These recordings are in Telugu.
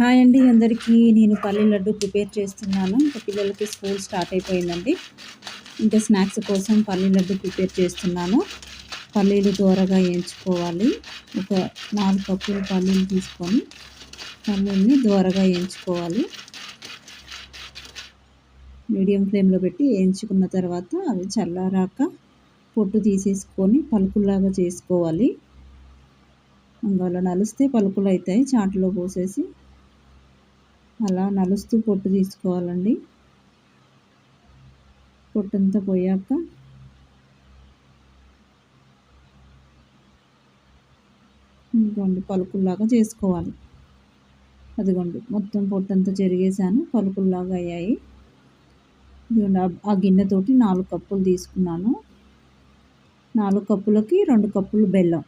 హాయ్ అండి అందరికీ నేను పల్లి లడ్డు ప్రిపేర్ చేస్తున్నాను. ఇంకా పిల్లలకి స్కూల్ స్టార్ట్ అయిపోయిందండి. ఇంకా స్నాక్స్ కోసం పల్లి లడ్డు ప్రిపేర్ చేస్తున్నాను. పల్లీలు దూరగా వేయించుకోవాలి ఒక నాలుగు కప్పులు పల్లీలు తీసుకొని పల్లీల్ని దూరగా వేయించుకోవాలి మీడియం ఫ్లేమ్లో పెట్టి వేయించుకున్న తర్వాత అవి చల్లారాక పొట్టు తీసేసుకొని పలుకుల్లాగా చేసుకోవాలి. అందువల్ల నలిస్తే పలుకులు అవుతాయి. చాటులో పోసేసి అలా నలుస్తూ పొట్టు తీసుకోవాలండి. పొట్టంతా పోయాక ఇదిగోండి పలుకుల్లాగా చేసుకోవాలి. అదిగోండి మొత్తం పొట్టంతా చెరిగేసాను పలుకుల్లాగా అయ్యాయి. ఇదిగోండి ఆ గిన్నెతోటి నాలుగు కప్పులు తీసుకున్నాను. నాలుగు కప్పులకి రెండు కప్పులు బెల్లం.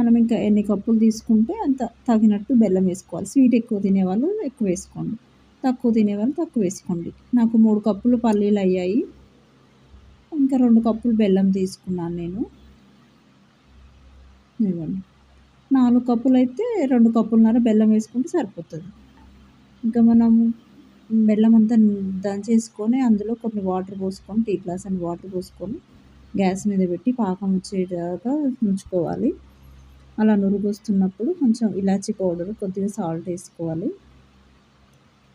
మనం ఇంకా ఎన్ని కప్పులు తీసుకుంటే అంత తగినట్టు బెల్లం వేసుకోవాలి. స్వీట్ ఎక్కువ తినేవాళ్ళు ఎక్కువ వేసుకోండి. తక్కువ తినేవాళ్ళు తక్కువ వేసుకోండి. నాకు మూడు కప్పులు పల్లీలు అయ్యాయి. ఇంకా రెండు కప్పులు బెల్లం తీసుకున్నాను నేను. ఇవ్వండి నాలుగు కప్పులు అయితే రెండు కప్పులున్నర బెల్లం వేసుకుంటే సరిపోతుంది. ఇంకా మనం బెల్లం అంతా దంచేసుకొని అందులో కొన్ని వాటర్ పోసుకొని టీ గ్లాస్ అని వాటర్ పోసుకొని గ్యాస్ మీద పెట్టి పాకం వచ్చేదాకా ఉంచుకోవాలి. అలా నురుగొస్తున్నప్పుడు కొంచెం ఇలాచీ పౌడర్ కొద్దిగా సాల్ట్ వేసుకోవాలి.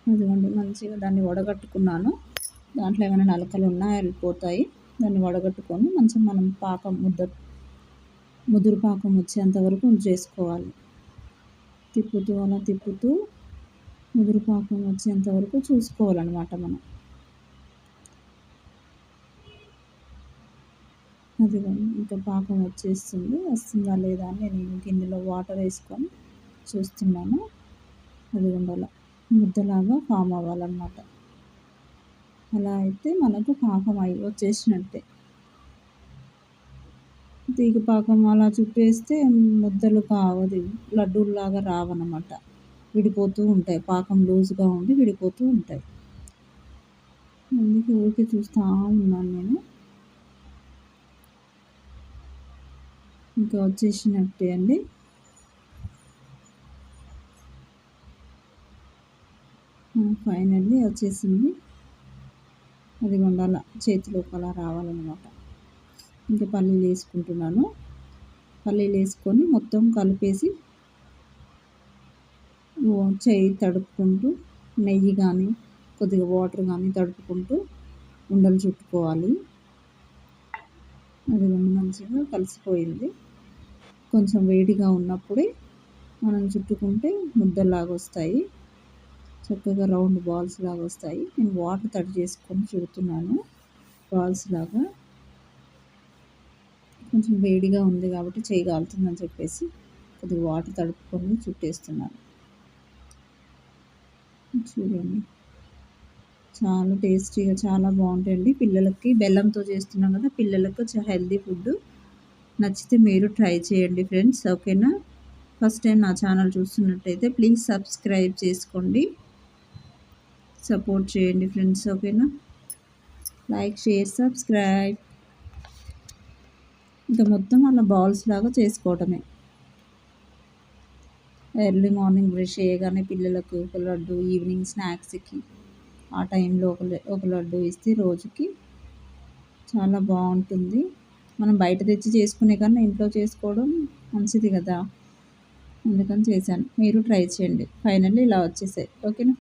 అదిగోండి మంచిగా దాన్ని వడగట్టుకున్నాను. దాంట్లో ఏమైనా నలకలు ఉన్నా వెళ్ళిపోతాయి. దాన్ని వడగట్టుకొని మంచిగా మనం పాకం ముద్ద ముదురు పాకం వచ్చేంత వరకు చేసుకోవాలి తిప్పుతూ అలా తిప్పుతూ ముదురు పాకం వచ్చేంత వరకు చూసుకోవాలన్నమాట మనం. అది ఇంకా పాకం వచ్చేస్తుంది. వస్తుందా లేదా అని నేను గిన్నెలో వాటర్ వేసుకొని చూస్తున్నాను. అది ఉండాల ముద్దలాగా ఫామ్ అవ్వాలన్నమాట. అలా అయితే మనకు పాకం అయి వచ్చేసినట్టే. తీగ పాకం అలా చుట్టేస్తే ముద్దలు కావది లడ్డూలాగా రావన్నమాట. విడిపోతూ ఉంటాయి. పాకం లూజ్గా ఉండి విడిపోతూ ఉంటాయి. అందుకే ఊరికే చూస్తూ ఉన్నాను నేను. ఇంకా వచ్చేసినట్టే అండి. ఫైనల్లీ వచ్చేసింది. అది ఉండాల చేతిలోకి అలా రావాలన్నమాట. ఇంకా పల్లీలు వేసుకుంటున్నాను. పల్లీలు వేసుకొని మొత్తం కలిపేసి చేయి తడుపుకుంటూ నెయ్యి కానీ కొద్దిగా వాటర్ కానీ తడుపుకుంటూ ఉండలు చుట్టుకోవాలి. మంచిగా కలిసిపోయింది. కొంచెం వేడిగా ఉన్నప్పుడే మనం చుట్టుకుంటే ముద్దలాగా వస్తాయి. చక్కగా రౌండ్ బాల్స్ లాగా వస్తాయి. నేను వాటర్ తడి చేసుకొని చుడుతున్నాను బాల్స్ లాగా. కొంచెం వేడిగా ఉంది కాబట్టి చేయగలుగుతుందని చెప్పేసి కొద్దిగా వాటర్ తడుపుకొని చుట్టేస్తున్నాను. చూడండి. చాలా టేస్టీగా చాలా బాగుంటాయండి. పిల్లలకి బెల్లంతో చేస్తున్నాం కదా పిల్లలకు హెల్దీ ఫుడ్ నచ్చితే మీరు ట్రై చేయండి ఫ్రెండ్స్ ఓకేనా? ఫస్ట్ టైం నా ఛానల్ చూస్తున్నట్టయితే ప్లీజ్ సబ్స్క్రైబ్ చేసుకోండి. సపోర్ట్ చేయండి ఫ్రెండ్స్ ఓకేనా? Like share subscribe. ఇంకా మొత్తం అలా బాల్స్ లాగా చేసుకోవటమే. ఎర్లీ మార్నింగ్ బ్రష్ చేయగానే పిల్లలకు లడ్డు ఈవినింగ్ స్నాక్స్కి. ఆ టైంలో ఒక ఒక లడ్డు ఇస్తే రోజుకి చాలా బాగుంటుంది. మనం బయట తెచ్చి చేసుకునే కన్నా ఇంట్లో చేసుకోవడం మంచిది కదా. అందుకని చేశాను. మీరు ట్రై చేయండి. ఫైనల్లీ ఇలా వచ్చేసాయి. ఓకేనా?